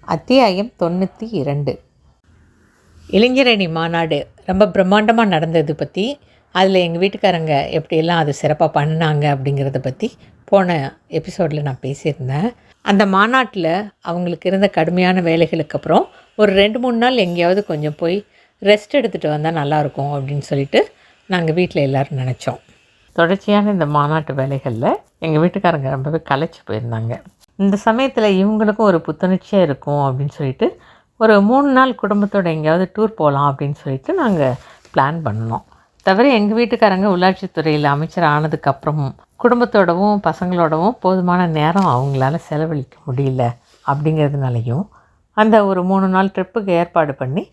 அத்தியாயம் தொண்ணூற்றி இரண்டு. இளைஞரணி மாநாடு ரொம்ப பிரம்மாண்டமாக நடந்தது பற்றி அதில் எங்கள் வீட்டுக்காரங்க எப்படியெல்லாம் அது சிறப்பாக பண்ணாங்க அப்படிங்கிறத பற்றி போன எபிசோடில் நான் பேசியிருந்தேன். அந்த மாநாட்டில் அவங்களுக்கு இருந்த கடுமையான வேலைகளுக்கு அப்புறம் ஒரு ரெண்டு மூணு நாள் எங்கேயாவது கொஞ்சம் போய் ரெஸ்ட் எடுத்துகிட்டு வந்தால் நல்லாயிருக்கும் அப்படின்னு சொல்லிட்டு நாங்கள் வீட்டில் எல்லோரும் நினச்சோம். தொடர்ச்சியான இந்த மாநாட்டு வேலைகளில் எங்கள் வீட்டுக்காரங்க ரொம்பவே களைச்சி போயிருந்தாங்க. இந்த சமயத்தில் இவங்களுக்கும் ஒரு புத்துணர்ச்சியாக இருக்கும் அப்படின்னு சொல்லிட்டு ஒரு மூணு நாள் குடும்பத்தோடு எங்கேயாவது டூர் போகலாம் அப்படின்னு சொல்லிட்டு நாங்கள் பிளான் பண்ணோம். தவிர எங்கள் வீட்டுக்காரங்க உள்ளாட்சித்துறையில் அமைச்சர் ஆனதுக்கப்புறமும் குடும்பத்தோடவும் பசங்களோடவும் போதுமான நேரம் அவங்களால செலவழிக்க முடியல அப்படிங்கிறதுனாலையும் அந்த ஒரு மூணு நாள் ட்ரிப்புக்கு ஏற்பாடு பண்ணி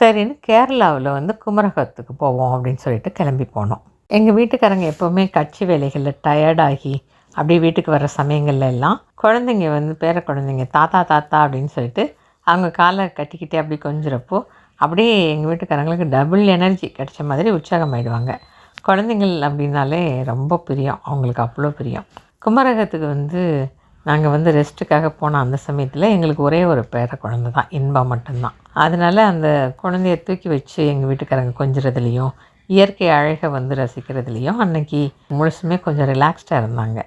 சரின்னு கேரளாவில் வந்து குமரகத்துக்கு போவோம் அப்படின்னு சொல்லிட்டு கிளம்பி போனோம். எங்கள் வீட்டுக்காரங்க எப்போவுமே கட்சி வேலைகளில் டயர்டாகி அப்படியே வீட்டுக்கு வர சமயங்கள்ல எல்லாம் குழந்தைங்க வந்து பேர குழந்தைங்க தாத்தா தாத்தா அப்படின்னு சொல்லிட்டு அவங்க காலை கட்டிக்கிட்டே அப்படி கொஞ்சிறப்போ அப்படியே எங்கள் வீட்டுக்காரங்களுக்கு டபுள் எனர்ஜி கிடைச்ச மாதிரி உற்சாகமாயிடுவாங்க. குழந்தைங்கள் அப்படின்னாலே ரொம்ப பிரியம். அவங்களுக்கு அவ்வளோ பிரியம். குமரகத்துக்கு வந்து நாங்கள் வந்து ரெஸ்ட்டுக்காக போன அந்த சமயத்தில் எங்களுக்கு ஒரே ஒரு பேர குழந்தை தான் இன்பம் மட்டும்தான். அதனால் அந்த குழந்தைய தூக்கி வச்சு எங்கள் வீட்டுக்காரங்க கொஞ்சிறதுலேயும் இயற்கை அழகை வந்து ரசிக்கிறதுலேயும் அன்னைக்கு முழுசுமே கொஞ்சம் ரிலாக்ஸ்டாக இருந்தாங்க.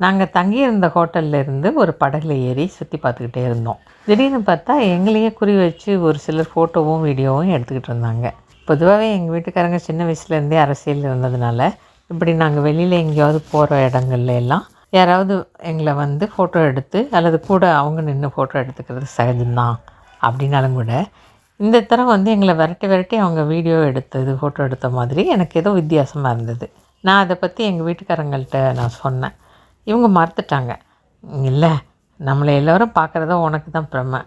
நாங்கள் தங்கியிருந்த ஹோட்டலில் இருந்து ஒரு படகுல ஏறி சுற்றி பார்த்துக்கிட்டே இருந்தோம். திடீர்னு பார்த்தா எங்களையே குறி வச்சு ஒரு சிலர் ஃபோட்டோவும் வீடியோவும் எடுத்துக்கிட்டு இருந்தாங்க. பொதுவாகவே எங்கள் வீட்டுக்காரங்க சின்ன வயசுலேருந்தே அரசியல் இருந்ததுனால இப்படி நாங்கள் வெளியில் எங்கேயாவது போகிற இடங்கள்ல எல்லாம் யாராவது எங்களை வந்து ஃபோட்டோ எடுத்து அல்லது கூட அவங்க நின்று ஃபோட்டோ எடுத்துக்கிறது சகஜம்தான் அப்படின்னாலும் கூட இந்த தரம் வந்து எங்களை விரட்டி விரட்டி அவங்க வீடியோ எடுத்தது ஃபோட்டோ எடுத்த மாதிரி எனக்கு ஏதோ வித்தியாசமாக இருந்தது. நான் அதை பற்றி எங்கள் வீட்டுக்காரங்கள்ட்ட நான் சொன்னேன். இவங்க மறுத்துட்டாங்க இல்லை நம்மளை எல்லோரும் பார்க்குறத உனக்கு தான் பிரமை.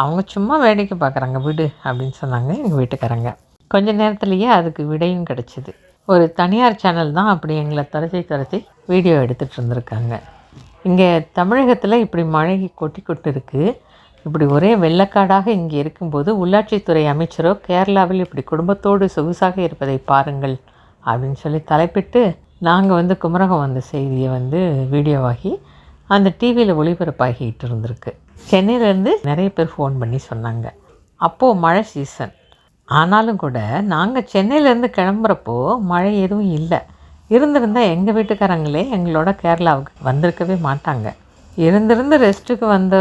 அவங்க சும்மா வேடிக்கை பார்க்குறாங்க விடு அப்படின்னு சொன்னாங்க எங்கள் வீட்டுக்காரங்க. கொஞ்ச நேரத்துலேயே அதுக்கு விடையும் கிடச்சிது. ஒரு தனியார் சேனல் தான் அப்படி எங்களை துரத்தி துரத்தி வீடியோ எடுத்துகிட்டு இருந்திருக்காங்க. இங்கே தமிழகத்தில் இப்படி மழை கொட்டி கொட்டு இருக்குது இப்படி ஒரே வெள்ளக்காடாக இங்கே இருக்கும்போது உள்ளாட்சித்துறை அமைச்சரோ கேரளாவில் இப்படி குடும்பத்தோடு சொகுசாக இருப்பதை பாருங்கள் அப்படின்னு சொல்லி தலைப்பிட்டு நாங்கள் வந்து குமரகம் வந்த செய்தியை வந்து வீடியோவாகி அந்த டிவியில் ஒளிபரப்பாகிட்டு இருந்திருக்கு. சென்னையிலேருந்து நிறைய பேர் ஃபோன் பண்ணி சொன்னாங்க. அப்போது மழை சீசன் ஆனாலும் கூட நாங்கள் சென்னையிலேருந்து கிளம்புறப்போ மழை எதுவும் இல்லை. இருந்திருந்தால் எங்கள் வீட்டுக்காரங்களே எங்களோட கேரளாவுக்கு வந்திருக்கவே மாட்டாங்க. இருந்திருந்து ரெஸ்ட்டுக்கு வந்த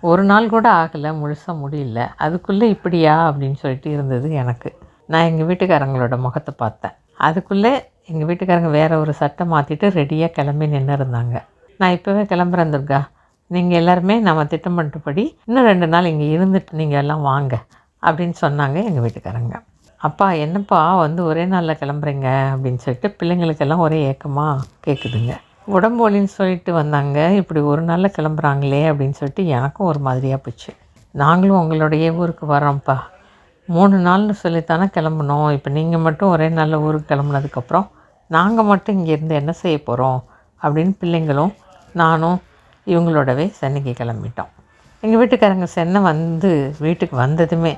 ஒரு நாள் கூட ஆகலை முழுசாக முடியல. அதுக்குள்ளே இப்படியா அப்படின்னு சொல்லிட்டு இருந்தது எனக்கு. நான் எங்கள் வீட்டுக்காரங்களோட முகத்தை பார்த்தேன். அதுக்குள்ளே எங்கள் வீட்டுக்காரங்க வேறு ஒரு சட்டை மாற்றிட்டு ரெடியாக கிளம்பி நின்று இருந்தாங்க. நான் இப்போவே கிளம்புறேன் துர்கா. நீங்கள் எல்லாருமே நம்ம திட்டமிட்டபடி இன்னும் ரெண்டு நாள் இங்கே இருந்துட்டு நீங்கள் எல்லாம் வாங்க அப்படின்னு சொன்னாங்க எங்கள் வீட்டுக்காரங்க. அப்பா என்னப்பா வந்து ஒரே நாளில் கிளம்புறீங்க? அப்படின்னு சொல்லிட்டு பிள்ளைங்களுக்கெல்லாம் ஒரே ஏக்கமாக கேட்குதுங்க உடம்போலின்னு சொல்லிட்டு வந்தாங்க. இப்படி ஒரு நாளில் கிளம்புறாங்களே அப்படின்னு சொல்லிட்டு எனக்கும் ஒரு மாதிரியாக போச்சு. நாங்களும் உங்களுடைய ஊருக்கு வரோம்ப்பா மூணு நாள்னு சொல்லித்தானே கிளம்புனோம். இப்போ நீங்கள் மட்டும் ஒரே நாளில் ஊருக்கு கிளம்புனதுக்கப்புறம் நாங்கள் மட்டும் இங்கேருந்து என்ன செய்ய போகிறோம் அப்படின்னு பிள்ளைங்களும் நானும் இவங்களோடவே சென்னைக்கு கிளம்பிட்டோம். எங்கள் வீட்டுக்காரங்க சென்னை வந்து வீட்டுக்கு வந்ததுமே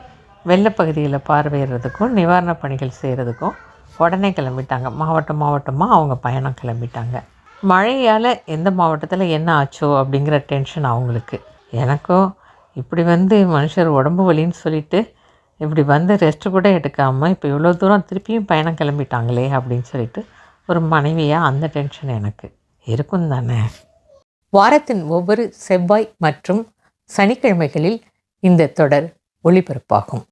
வெள்ளப்பகுதியில் பார்வையிடுறதுக்கும் நிவாரணப் பணிகள் செய்கிறதுக்கும் உடனே கிளம்பிட்டாங்க. மாவட்டம் மாவட்டமாக அவங்க பயணம் கிளம்பிட்டாங்க. மழையால் எந்த மாவட்டத்தில் என்ன ஆச்சோ அப்படிங்கிற டென்ஷன் அவங்களுக்கு. எனக்கும் இப்படி வந்து மனுஷர் உடம்பு வலின்னு சொல்லிட்டு இப்படி வந்து ரெஸ்ட்டு கூட எடுக்காமல் இப்போ இவ்வளோ தூரம் திருப்பியும் பயணம் கிளம்பிட்டாங்களே அப்படின்னு சொல்லிட்டு ஒரு மனைவியாக அந்த டென்ஷன் எனக்கு. இருக்கும் தானே? வாரத்தின் ஒவ்வொரு செவ்வாய் மற்றும் சனிக்கிழமைகளில் இந்த தொடர் ஒளிபரப்பாகும்.